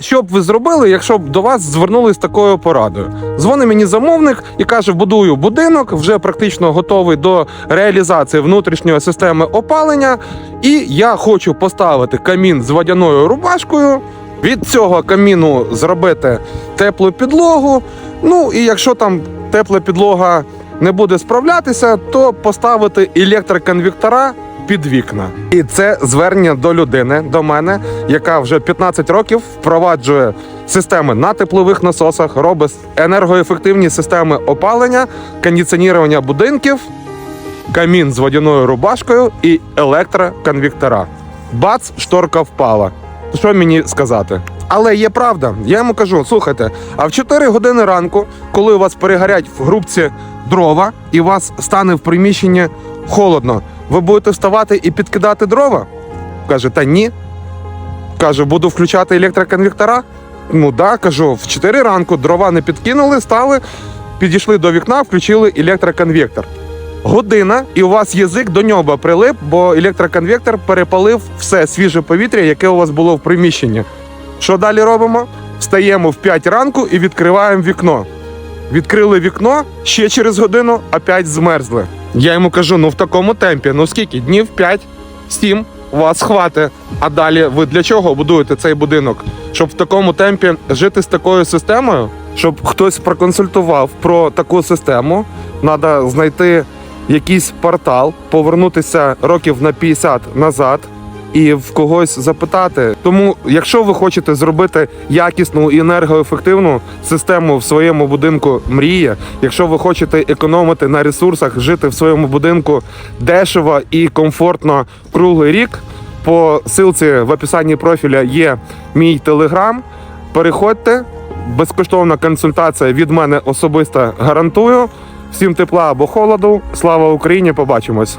що б ви зробили, якщо б до вас звернулись такою порадою? Дзвонить мені замовник і каже: будую будинок, вже практично готовий до реалізації внутрішньої системи опалення, і я хочу поставити камін з водяною рубашкою. Від цього каміну зробити теплу підлогу. Ну і якщо там тепла підлога не буде справлятися, то поставити електроконвектора під вікна. І це звернення до людини, до мене, яка вже 15 років впроваджує системи на теплових насосах, робить енергоефективні системи опалення, кондиціонування будинків, камін з водяною рубашкою і електроконвіктора. Бац, шторка впала. Що мені сказати? Але є правда. Я йому кажу: слухайте, а в 4 години ранку, коли у вас перегорять в грубці дрова, і у вас стане в приміщенні холодно, ви будете вставати і підкидати дрова? Каже, та ні. Каже, буду включати електроконвектора. Ну да, кажу, в 4 ранку дрова не підкинули, стали, підійшли до вікна, включили електроконвектор. Година, і у вас язик до ньоба прилип, бо електроконвектор перепалив все свіже повітря, яке у вас було в приміщенні. Що далі робимо? Встаємо в 5 ранку і відкриваємо вікно. Відкрили вікно, ще через годину опять змерзли. Я йому кажу: ну в такому темпі, ну скільки? Днів 5, 7 вас хватить. А далі ви для чого будуєте цей будинок? Щоб в такому темпі жити з такою системою, щоб хтось проконсультував про таку систему, треба знайти якийсь портал, повернутися років на 50 назад і в когось запитати. Тому, якщо ви хочете зробити якісну і енергоефективну систему в своєму будинку мрія, якщо ви хочете економити на ресурсах, жити в своєму будинку дешево і комфортно круглий рік. По ссылці в описанні профіля є мій телеграм. Переходьте, безкоштовна консультація від мене особисто гарантую. Всім тепла або холоду. Слава Україні! Побачимось!